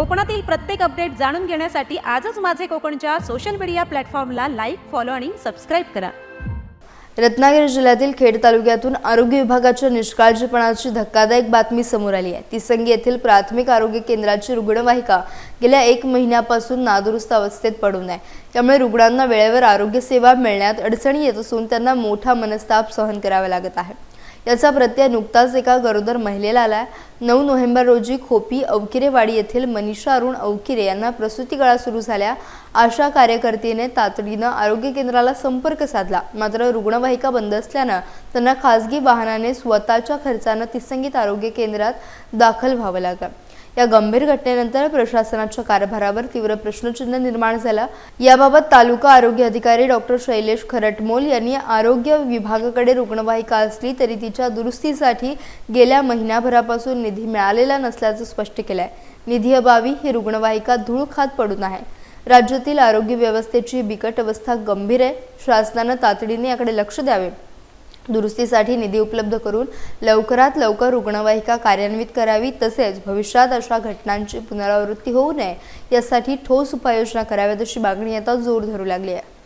कोकणातील प्रत्येक अपडेट जाणून घेण्यासाठी आजच माझे कोकणच्या सोशल मीडिया प्लॅटफॉर्मला लाईक फॉलो आणि सबस्क्राईब करा. रत्नागिरी जिल्ह्यातील खेड तालुक्यातून आरोग्य विभागाच्या निष्काळजीपणाची धक्कादायक बातमी समोर आली आहे. तिसंगी येथील प्राथमिक आरोग्य केंद्राची रुग्णवाहिका गेल्या एक महिन्यापासून नादुरुस्त अवस्थेत पडून आहे. त्यामुळे रुग्णांना वेळेवर आरोग्य सेवा मिळण्यात अडचणी येत असून त्यांना मोठा मनस्ताप सहन करावा लागत आहे. याचा प्रत्यय नुकताच एका गरोदर महिलेला आला नऊ नोव्हेंबर रोजी खोपी अवकिरेवाडी येथील मनीषा अरुण अवकिरे यांना प्रसूती गळा सुरू झाल्या. आशा कार्यकर्तीने तातडीनं आरोग्य केंद्राला संपर्क साधला. मात्र रुग्णवाहिका बंद असल्यानं त्यांना खासगी वाहनाने स्वतःच्या खर्चानं तिसंगीत आरोग्य केंद्रात दाखल व्हावं लागलं. या गंभीर घटनेनंतर प्रशासनाच्या कारभारावर तीव्र प्रश्नचिन्ह निर्माण झाला. याबाबत तालुका आरोग्य अधिकारी डॉक्टर शैलेश खरटमोल यांनी आरोग्य विभागाकडे रुग्णवाहिका असली तरी तिच्या दुरुस्तीसाठी गेल्या महिन्याभरापासून निधी मिळालेला नसल्याचं स्पष्ट केलंय. निधी अभावी ही रुग्णवाहिका धूळ खात पडून आहे. राज्यातील आरोग्य व्यवस्थेची बिकट अवस्था गंभीर आहे. शासनानं तातडीने याकडे लक्ष द्यावे. दुरुस्तीसाठी निधी उपलब्ध करून लवकरात लवकर रुग्णवाहिका कार्यान्वित करावी तसेच भविष्यात अशा घटनांची पुनरावृत्ती होऊ नये यासाठी ठोस उपाययोजना कराव्यात अशी मागणी आता जोर धरू लागली आहे.